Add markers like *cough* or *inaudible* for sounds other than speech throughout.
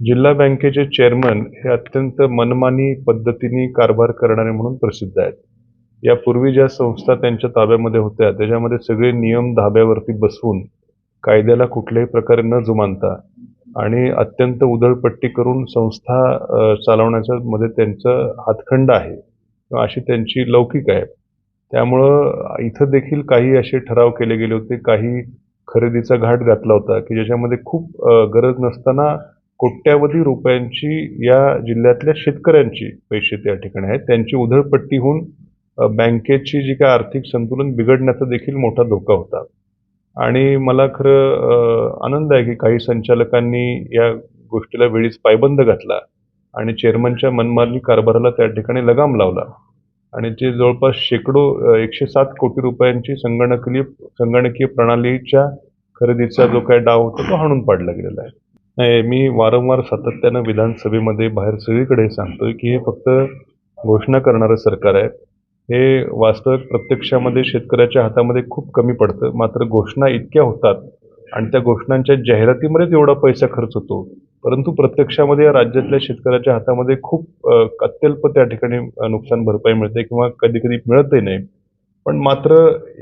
जिल्हा बँकेचे चेअरमन हे अत्यंत मनमानी पद्धतीने कारभार करणारे म्हणून प्रसिद्ध आहेत. यापूर्वी ज्या संस्था त्यांच्या ताब्यामध्ये होत्या त्याच्यामध्ये सगळे नियम धाब्यावरती बसवून कायद्याला कुठल्याही प्रकारे न जुमानता आणि अत्यंत उधळपट्टी करून संस्था चालवण्याच्या मध्ये त्यांचं हातखंड आहे. किंवा अशी त्यांची लौकिक आहे. त्यामुळं इथं देखील काही असे ठराव केले गेले होते. काही खरेदीचा घाट घातला होता की ज्याच्यामध्ये खूप गरज नसताना कोट्यावधी रुपयांची या जिल्ह्यातल्या शेतकऱ्यांची पैसे त्या ठिकाणी आहेत. त्यांची उधळपट्टी होऊन बँकेची जी काय आर्थिक संतुलन बिघडण्याचा देखील मोठा धोका होता. आणि मला खरं आनंद आहे की काही संचालकांनी या गोष्टीला वेळीच पायबंद घातला आणि चेअरमनच्या मनमानी कारभाराला त्या ठिकाणी लगाम लावला. आणि जे जवळपास शेकडो एकशे सात कोटी रुपयांची संगणकीय संगणकीय प्रणालीच्या खरेदीचा जो काय डाव होता तो हाणून पाडला गेलेला आहे. नाही मी वारंवार सातत्यानं विधानसभेमध्ये बाहेर सगळीकडे सांगतोय की हे फक्त घोषणा करणारं सरकार आहे. हे वास्तविक प्रत्यक्षामध्ये शेतकऱ्याच्या हातामध्ये खूप कमी पडतं. मात्र घोषणा इतक्या होतात आणि त्या घोषणांच्या जाहिरातीमध्येच एवढा पैसा खर्च होतो. परंतु प्रत्यक्षामध्ये या राज्यातल्या शेतकऱ्याच्या हातामध्ये खूप अत्यल्प त्या ठिकाणी नुकसान भरपाई मिळते किंवा कधी कधी मिळतही नाही. पण मात्र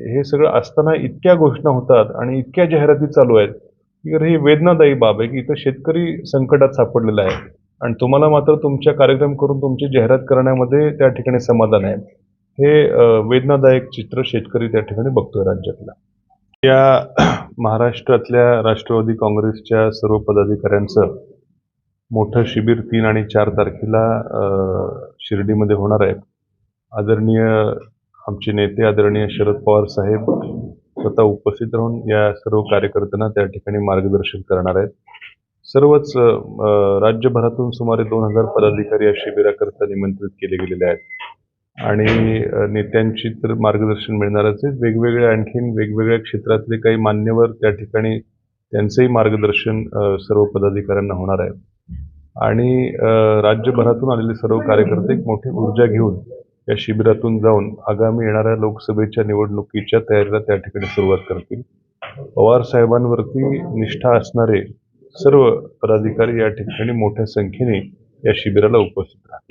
हे सगळं असताना इतक्या घोषणा होतात आणि इतक्या जाहिराती चालू आहेत की ही वेदनादायी बाब आहे की इथं शेतकरी संकटात सापडलेला आहे. आणि तुम्हाला मात्र तुमच्या कार्यक्रम करून तुमची जाहिरात करण्यामध्ये त्या ठिकाणी समाधान आहे. हे वेदनादायक चित्र शेतकरी त्या ठिकाणी बघतोय राज्यातला. या *clears throat* महाराष्ट्रातल्या राष्ट्रवादी काँग्रेसच्या सर्व पदाधिकाऱ्यांचं मोठं शिबिर तीन आणि चार तारखेला शिर्डीमध्ये होणार आहे. आदरणीय आमचे नेते आदरणीय शरद पवार साहेब स्वतः उपस्थित राहून या सर्व कार्यकर्त्यांना त्या ठिकाणी मार्गदर्शन करणार आहेत. सर्वच राज्यभरातून सुमारे दोन हजार पदाधिकारी या शिबिराकरता निमंत्रित केले गेलेले आहेत. आणि नेत्यांची तर मार्गदर्शन मिळणारच आहे. वेगवेगळ्या आणखीन वेगवेगळ्या क्षेत्रातले काही मान्यवर त्या ठिकाणी त्यांचंही मार्गदर्शन सर्व पदाधिकाऱ्यांना होणार आहे. आणि राज्यभरातून आलेले सर्व कार्यकर्ते एक मोठी ऊर्जा घेऊन या शिबिरातून जाऊन आगामी येणाऱ्या लोकसभेच्या निवडणुकीच्या तयारीला त्या ठिकाणी सुरुवात करतील. पवार साहेबांवरती निष्ठा असणारे सर्व पदाधिकारी या ठिकाणी मोठ्या संख्येने या शिबिराला उपस्थित राहतील.